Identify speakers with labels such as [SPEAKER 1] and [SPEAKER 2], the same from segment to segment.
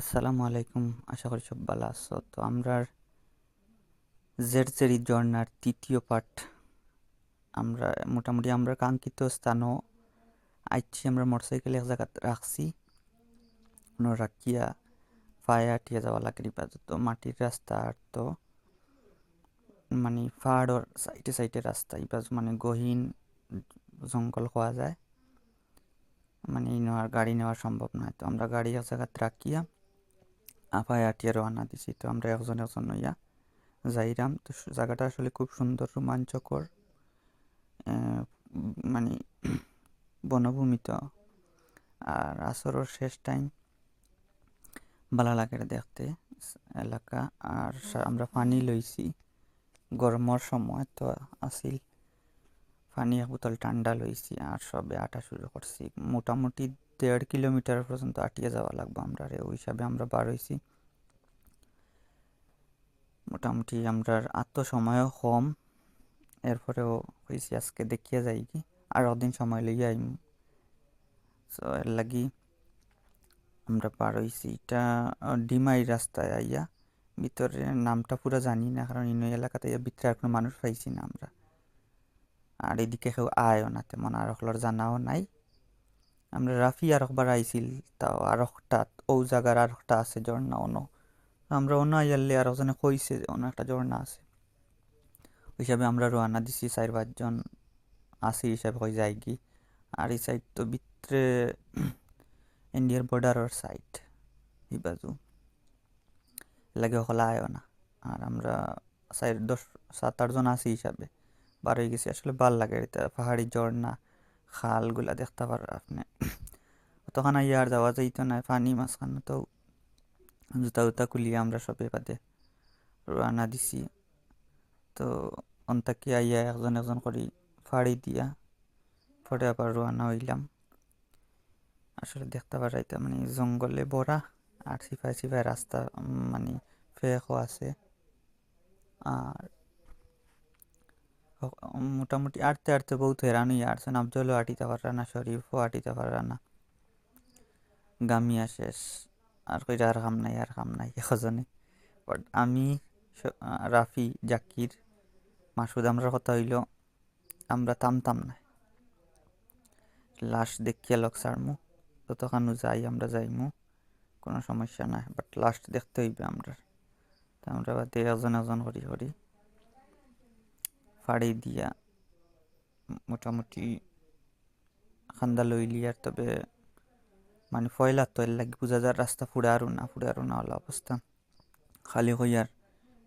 [SPEAKER 1] আসসালামু আলাইকুম। আশা করি সব ভালো আছো। তো আমরা জেরজেরি ঝর্ণার তৃতীয় পার্ট। আমরা মোটামুটি আমরা কাঙ্ক্ষিত স্থানও আইছি, আমরা মোটরসাইকেল এক জায়গা রাখছি। রাখিয়া ফায়া আটিয়া যাওয়া লাগে তো মাটির রাস্তা আর তো মানে পাহাড়ের সাইডে সাইডে রাস্তা, এই মানে গহীন জঙ্গল হওয়া যায়। মানে নেওয়ার, গাড়ি নেওয়া সম্ভব নয়। তো আমরা গাড়ি এক জায়গাতে রাখিয়া আপায় আটিয়া রওনা দিছি। তো আমরা একজন একজন নইয়া যাইরাম। তো জায়গাটা আসলে খুব সুন্দর, রোমাঞ্চকর মানে বনভূমি তো। আর আসরের শেষ টাইম ভালো লাগে দেখতে এলাকা। আর আমরা পানি লইছি গরমের সময় তো আসিল পানি এক বোতল ঠান্ডা লইছি, আর সবে আটা শুরু করছি। মোটামুটি দেড় কিলোমিটার পর্যন্ত আটিয়ে যাওয়া লাগবে আমরা। ওই হিসাবে আমরা বার হয়েছি মোটামুটি আমরা আত্মসময়ও কম। এরপরেও হয়েছি আজকে দেখিয়ে যাই কি। আর অদিন সময় লইয়া আইম। সো এর লাগি আমরা পার হয়েছি এটা ডিমাই রাস্তায় আইয়া। ভিতরে নামটা পুরো জানি না, কারণ ইনো এলাকাতে ভিতরে আর কোনো মানুষ পাইছি না আমরা। আর এদিকে কেউ আয়ও না তেমন, আর জানাও নাই। আমরা রাফি আর একবার আইছিল, তাও আর একটা ও জায়গার আর একটা আছে ঝর্ণা অন আমরা অন্য আর ওখানে কইছে অন্য একটা ঝর্ণা আছে। ওই হিসাবে আমরা রোয়ানা দিছি, চার পাঁচজন আসি হিসাবে হয়ে যায় কি। আর এই সাইড তো ভিতরে ইন্ডিয়ার বর্ডারের সাইড এই বাজু। লাগে হলা আয়ও না। আর আমরা চার দশ, সাত আটজন আছি হিসাবে। বার হয়ে গেছি, আসলে ভালো লাগে পাহাড়ি ঝর্ণা। খালগুলা দেখতে পার আপনি। তখন ইয়ার যাওয়া যাইতো না, পানি মাঝখানে তো জুতা উতা খুলিয়ে আমরা সবে বাদে রানা দিছি। তো অন্তাকি আইয়া একজন একজন করি ফাড়ি দিয়া, পরে আবার রোয়ানা হইলাম। আসলে দেখতে পারাইতে মানে জঙ্গলে ভরা আর সিফাই সিফাই রাস্তা মানে ফেকও আছে। আর মোটামুটি আটতে আটতে বহুত হেরানই আটছে নাবজলও আটিতে পারা না শরীফও আটিতে পারা না গামিয়া শেষ। আর কইরা আর কাম নাই, আর কাম নাই এজনে বাট আমি রাফি, জাকির, মাসুদ আমরা কথা হইল, আমরা তামতাম না। লাশ দেখিয়া লোক সারমু যতখানু যাই আমরা যাইমু, কোনো সমস্যা নাই। বাট লাস্ট দেখতে হইবে আমরা আমরা বাদে এজন এজন করি করি ফাড়ি দিয়া মোটামুটি খান্দা লইলি আর তবে মানে ফয়লা তো এর লাগে বোঝা যায় রাস্তা ফুড়ে আরও না, ফুড়ে আরও না হলো অবস্থা। খালি হইয়ার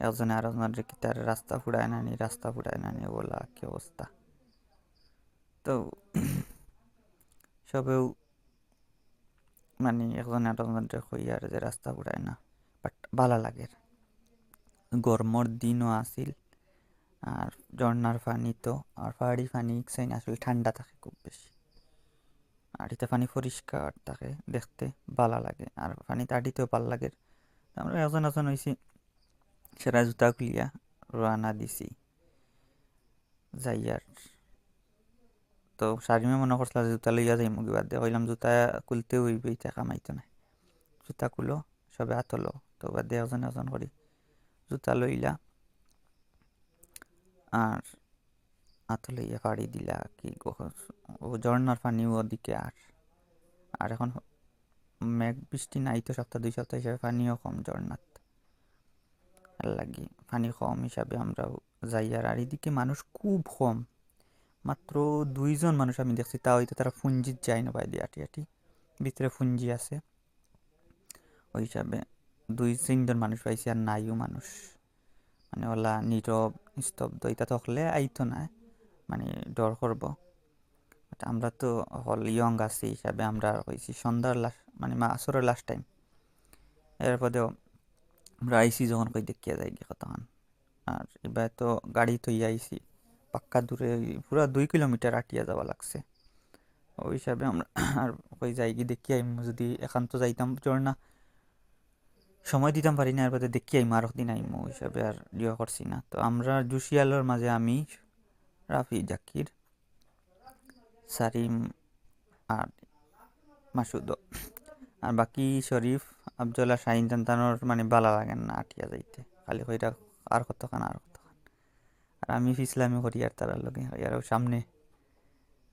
[SPEAKER 1] একজনে আর একজনের কি তার রাস্তা ফুড়ায় নানি রাস্তা ফুড়ায় নানি বলা কি অবস্থা। তো সবেও মানে একজন আর একজনের হইয়ার যে রাস্তা ফুড়ায় না, বাট ভালো লাগে। গরমর দিনও আসিল। আর ঝর্নার পানি তো, আর পাহাড়ি পানি সাইন আসলে ঠান্ডা থাকে খুব বেশি। আর এটা পানি পরিষ্কার থাকে, দেখতে ভালো লাগে। আর পানিতে আটিতেও ভালো লাগে। আমরা এজন এজন হয়েছি সেরা জুতা খুলিয়া রানা দিছি। যাই আর। তো সারিমে মনে করছিল জুতা লইয়া যাই মুগি বাদ দিয়ে কইলাম জুতা খুলতে হইবে এটা কামাইতো না। জুতা খুলো, সবে আতলো, তো বাদ দিয়ে এজন এজন করি জুতা লইলা আর আতলে ইয়ে পাড়ি দিলা, কি ও ঝর্নার পানি ওদিকে আর। আর এখন মেঘ, বৃষ্টি নাই তো সপ্তাহ, দুই সপ্তাহ হিসাবে পানিও কম ঝর্নাত লাগি, পানি কম হিসাবে আমরা যাই। আর আর এদিকে মানুষ খুব কম। মাত্র দুইজন মানুষ আমি দেখছি, তা হয়তো তারা ফুঞ্জিত যায় না বাইরে আটি আটি। ভিতরে ফুঞ্জি আছে। ওই হিসাবে দুই তিনজন মানুষ পাইছি আর নাইও মানুষ। মানে ওলা নীরব স্তব্ধ এটা থাকলে আইতো না মানে ডর করব। আমরা তো হল ইয়ং আছি হিসাবে আমরা হয়েছি সন্ধ্যার লাস্ট মানে মা আসরের লাস্ট টাইম এরপরেও আমরা আইসি যখন কই দেখিয়া যাই কতক্ষণ। আর এবার তো গাড়ি তো আইসি পাক্কা দূরে পুরো দুই কিলোমিটার আটিয়া যাওয়া লাগছে। ওই হিসাবে আমরা আর কই যাই গিয়ে দেখি আইম, যদি একান্ত যাইতাম না। সময় দিতাম পারি না এরপরে দেখি আইম আর দিন আইম হিসাবে আর ইয়ে করছি না। তো আমরা জুসিয়ালোর মাঝে আমি, রাফি, জাকির, সারিম আর মাসুদ আর বাকি শরীফ, আফজলা শাহিন তানোর মানে বালা লাগেন না আটিয়া যাইতে। খালি কইরা আর কতখান আর কতখান। আর আমি ফিসলামি করি আর তারার লগে, আর সামনে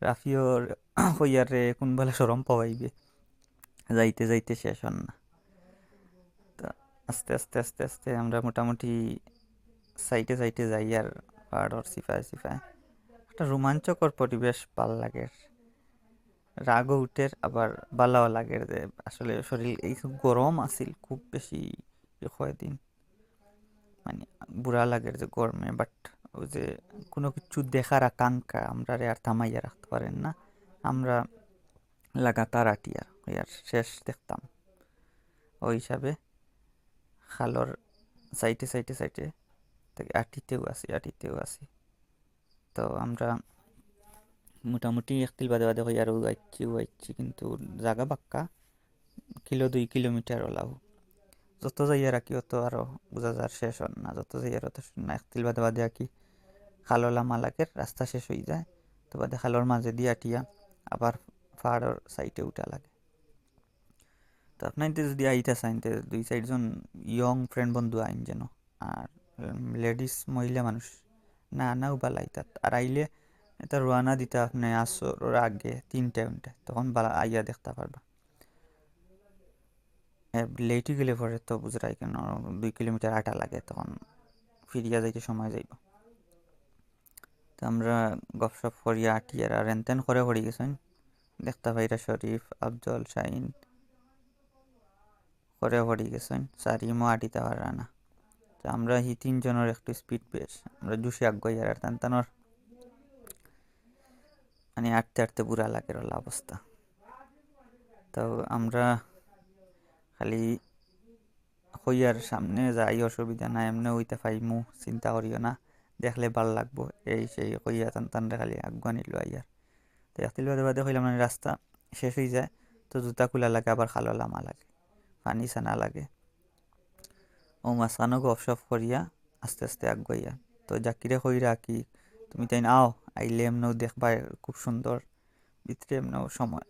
[SPEAKER 1] রাফিও কইয়ারে কোনবেলা সরম পাওয়াইবে। যাইতে যাইতে শেষ হন না। আস্তে আস্তে আস্তে আস্তে আমরা মোটামুটি সাইটে সাইটে যাই আর পাহাড়র সিফায় সিফায় একটা রোমাঞ্চকর পরিবেশ ভালো লাগে রাগও উঠের আবার বালাও লাগে যে আসলে শরীর এই গরম আছিল, খুব বেশি কয়েকদিন মানে বুড়া লাগে যে গরমে বাট ওই যে কোনো কিছু দেখার আকাঙ্ক্ষা আমরা আর থামাইয়া রাখতে পারেন না। আমরা লাগাতার আটিয়া আর শেষ দেখতাম। ওই হিসাবে খালর সাইটে সাইটে সাইটে আটিতেও আছি আটিতেও আছি। তো আমরা মোটামুটি এক কিল বাদে বাদে হই আর আইছি আইছি কিন্তু জাগা বাক্কা কিলো দুই কিলোমিটার ওলাও। যত যাইয়া রাখি অত আরও বোঝা যার শেষ হন না। যত যাইয়ার অত না এক কিল বাদে বাদে আঁকি খালোলা মালাকের রাস্তা শেষ হয়ে যায়। তো বাদে খালোর মাঝে দিয়ে আটিয়া আবার পাহাড়ের সাইডে উঠা লাগে। তো আপনার যদি আইতা চাইন দুই চারজন ইয়ং ফ্রেন্ড বন্ধু আইন যেন। আর লেডিস মহিলা মানুষ, না নাও বালা আইতাত আর আইলে এটা রোয়ানা দিতে, আপনি আসর আগে তিনটে উনটে তখন বালা আইয়া দেখতে পারবা। লেটই গেলে পরে তো বুঝরাই কেন, দুই কিলোমিটার আটা লাগে, তখন ফিরিয়া যাইতে সময় যাইব। তো আমরা গপসপ করিয়া আটিয়ার আর এনতেন করে পড়ি গেছেন দেখতে পাইরা শরীফ, আফজল শাহিন করে পড়ি গেছেন। সারিমও আটিতে পারা না। তো আমরা হি তিনজনের একটু স্পিড বেশ আমরা জুসে আগাই আর টানটানোর মানে আটতে আটতে বুড়া লাগে অবস্থা। তো আমরা খালি হইয়ার সামনে যাই, অসুবিধা নাই, এমনি হইতে পাইমু, চিন্তা করিও না। দেখলে ভালো লাগবো। এই সেই কইয়া টান টান খালি আগুয়া নিল আইয়ার। তো একতিল বাদে বাদে হইলাম রাস্তা শেষ হয়ে যায়। তো জুতা খোলা লাগে, আবার খালো লামা লাগে। পানি সানা লাগে। ও মাসানো গপসপ করিয়া আস্তে আস্তে আগুয়াইয়া তো জাকিরে কইরা কি? তুমি তাই আও আইলে এমনও দেখবা খুব সুন্দর ভিতরে এমনও সময়।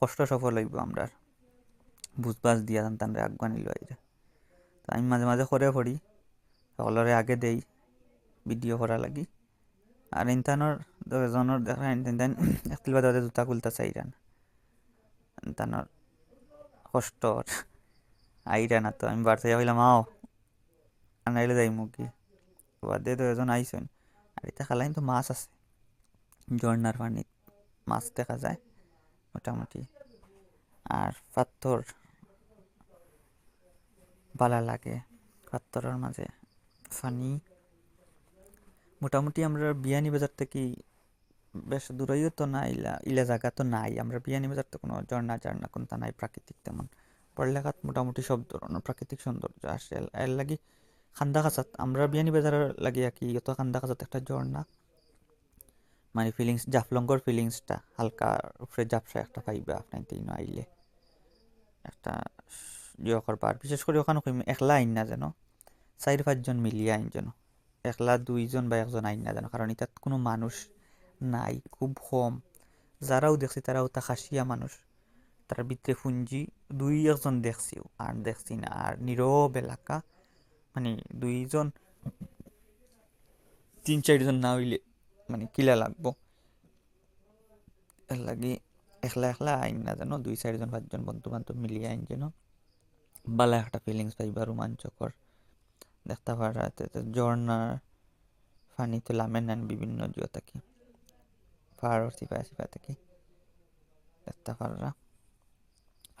[SPEAKER 1] কষ্ট সফল হইব আমরা বুঝবাস দিয়া টান আগুয়া নিল আইরা তো, আমি মাঝে মাঝে করে পড়ি সকলরে আগে দেই ভিডিও করা লাগি। আর ইনতানোর এজনের দেখা ইনতেন একটিল বাদে বাদে জুতা খুলতে চাইরান ইনতানোর কষ্ট আইরা না তো আমি বাড়তে হইলাম আও আনাইলে যাই মুখি বাদে তো এজন আইসেন আর এটা খালাইন তো মাছ আছে ঝর্নার পানি মাছ দেখা যায় মোটামুটি আর পাথর বালা লাগে পাথরের মাঝে ফানি মোটামুটি আমরা বিয়ানি বাজার থেকে বেশ দূরেও তো না ইলা ইলা জায়গা তো নাই আমরা বিয়ানি বাজার তো কোনো ঝর্ণা ঝর্ণা কোনটা নাই প্রাকৃতিক তেমন পড়লেখাত মোটামুটি সব ধরনের প্রাকৃতিক সৌন্দর্য আসে। এর লাগি খান্দা খাঁচাত আমরা বিয়ানি বাজারের লাগে কি অত খান্দা খাঁচাত একটা ঝর্ণা। মানে ফিলিংস জাফলঙ্গর ফিলিংসটা হালকা উপরে জাপসা একটা পাইবা আপনার তিন আইলে। একটা ইয়ে করবার, বিশেষ করে ওখানে একলা আইন না যেন। চার পাঁচজন মিলিয়ে আইন যেন। একলা দুইজন বা একজন আইন না যেন, কারণ এটাত কোনো মানুষ নাই, খুব কম। যারাও দেখছি তারাও তা খাসিয়া মানুষ। তার ভিতরে ফুঞ্জি দুই একজন দেখছিও, আর দেখছি না, আর নীরব এলাকা। মানে দুইজন তিন চারজন না হইলে মানে কিলা লাগবো? লাগি একলা একলা আইন না যেন দুই চারজন পাঁচজন বন্ধু বান্ধব মিলিয়ে আইন যেন বালা একটা ফিলিংস পাইবা রোমাঞ্চকর। দেখতে পারা ঝর্নার পানিতে লামে নেন বিভিন্ন জিও থাকি। পাহাড়ের সিপায় সিপায় থাকি। দেখতে পারা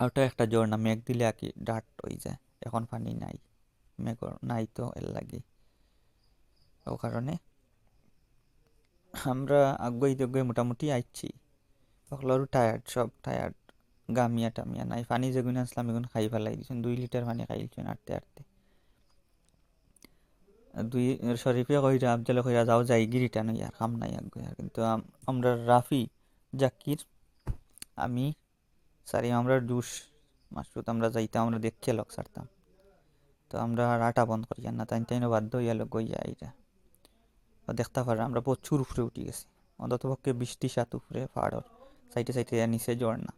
[SPEAKER 1] ওটা একটা ঝর্ণা মেঘ দিলে আর ডাট হয়ে যায়। এখন পানি নাই মেঘর নাই তো এর লাগে। ও কারণে আমরা আগুয়াই আগুয়াই মোটামুটি আইছি। সকলেরও টায়ার্ড সব টায়ার্ড গামিয়া টামিয়া নাই। পানি যেগুলো আসলাম এগুলো খাই ফেলাই দিয়েছেন দুই লিটার পানি খাইছেন আটতে আটতে। দুই শরীফে কইরা আবজালে কইরা, যাও যাই, গিরিটা নই, আর কাম নাই আগে কিন্তু আমরা রাফি, জাকির, আমি সারি আমরা জুস মাসুদ আমরা যাইতাম, আমরা দেখে লোক সারতাম তো আমরা আর আটা বন্ধ করি না, তাই তাই বাধ্য হইয়া লোক গইয়া এইটা দেখতে পারে, আমরা প্রচুর উপরে উঠে গেছি। অন্তত পক্ষে বৃষ্টি সাত উপরে পাহাড়র সাইডে সাইডে নিচে ঝর্ণা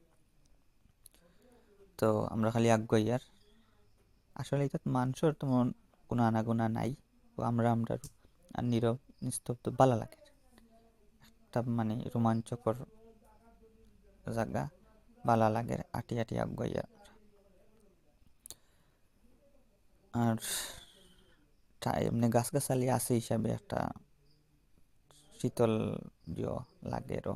[SPEAKER 1] তো আমরা খালি আগুয়াই আর। আসলে এটা মানুষের তেমন কোনো আনাগোনা নাই। তো আমরা আমরা আর নীরব, নিস্তব্ধ ভালো লাগে। একটা মানে রোমাঞ্চকর জায়গা। ভালো লাগে, আটি আটি আগুয়াইয়া। আর এমনি গাছগাছালি আছে হিসাবে একটা শীতল লাগে আরও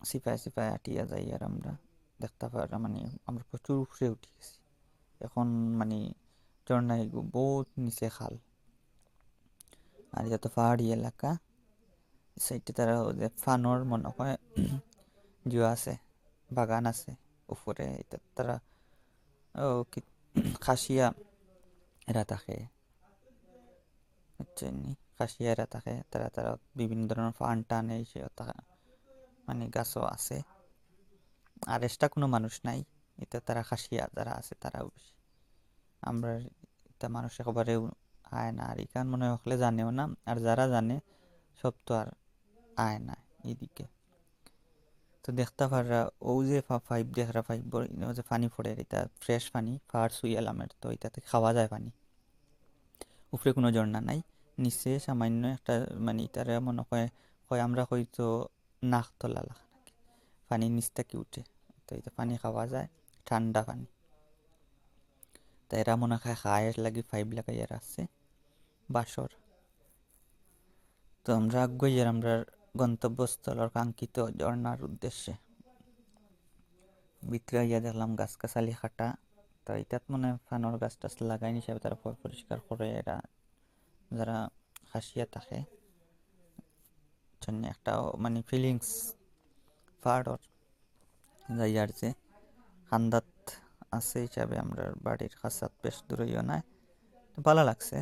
[SPEAKER 1] সিপাই সিপাই আটিয়া যাই আর আমরা। দেখতে পার মানে আমরা প্রচুর উপরে উঠে গেছি। এখন মানে ঝর্ণায় বহুত নিচে খাল। আর এটা তো পাহাড়ি এলাকা। সাইডে তারা ফানোর মনে হয় জিও আছে, বাগান আছে উপরে এটা তারা, ও, কি খাসিয়া এরা থাকে। খাসিয়া এরা থাকে, তারা তারা বিভিন্ন ধরনের ফান টান এই সে মানে গাছও আছে। আর এক্সট্রা কোনো মানুষ নাই, এটা তারা খাসিয়া যারা আছে তারাও আমরা এটা মানুষ একেবারেও আয় না, আর এখান মনে হলে জানেও না, আর যারা জানে সব তো আর আয় না, এদিকে। তো দেখতে পাররা, ও যে ফাইভ দেখরা ফাইভ যে পানি পড়ে, এটা ফ্রেশ পানি ফার সুই এলামের তো এটাতে খাওয়া যায় পানি। উপরে কোনো ঝর্ণা নাই, নিচে সামান্য একটা মানে এটারে মনে হয় হয় আমরা হয়তো নাক তোলা লাগা নাকি পানি নিচ থেকে উঠে, তো এটা পানি খাওয়া যায়, ঠান্ডা পানি। তা এরা মনে হয় খায় লাগি ফাইভ লাগাই এরা আছে, বাসর। তো আমরা আগুয়াইয়ার আমরা গন্তব্যস্থলের কাঙ্ক্ষিত ঝর্ণার উদ্দেশ্যে। ভিতরে ইয়া দেখলাম গাছ গাছালি কাটা তো এটাত মনে ফানোর গাছ টাছ লাগাই হিসাবে তারা পরিষ্কার করে, এরা যারা হাসিয়া থাকে। জন্য একটা মানে ফিলিংস পাহাড়র যাইয়ার যে হান্দাত আছে হিসাবে আমরা বাড়ির খাসাত বেশ দূরেও নাই ভালো লাগছে।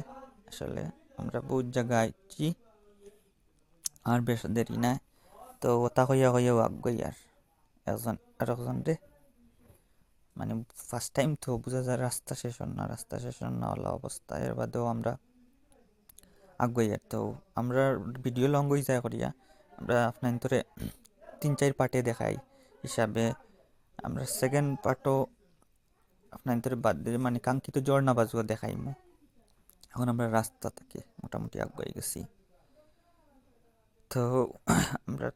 [SPEAKER 1] আসলে আমরা বহুত জায়গায় আর বেশ দেরি নাই। তো ওটা হইয়া হইয়াও আগুই আর একজন আর একজন রে। মানে ফার্স্ট টাইম তো বোঝা যায় রাস্তা শেষ না, রাস্তা শেষ না হলা অবস্থা। এর বাদেও আমরা আগুই আর। তো আমরা ভিডিও লং হয়ে যায় করিয়া আমরা আপনার তোরে তিন চার পার্টে দেখাই হিসাবে। আমরা সেকেন্ড পার্টও আপনার তোরে বাদ দিয়ে মানে কাঙ্ক্ষিত ঝর্ণা বাজুও দেখাইমু। এখন আমরা রাস্তা থেকে মোটামুটি আগুয়াই গেছি। তো আমরা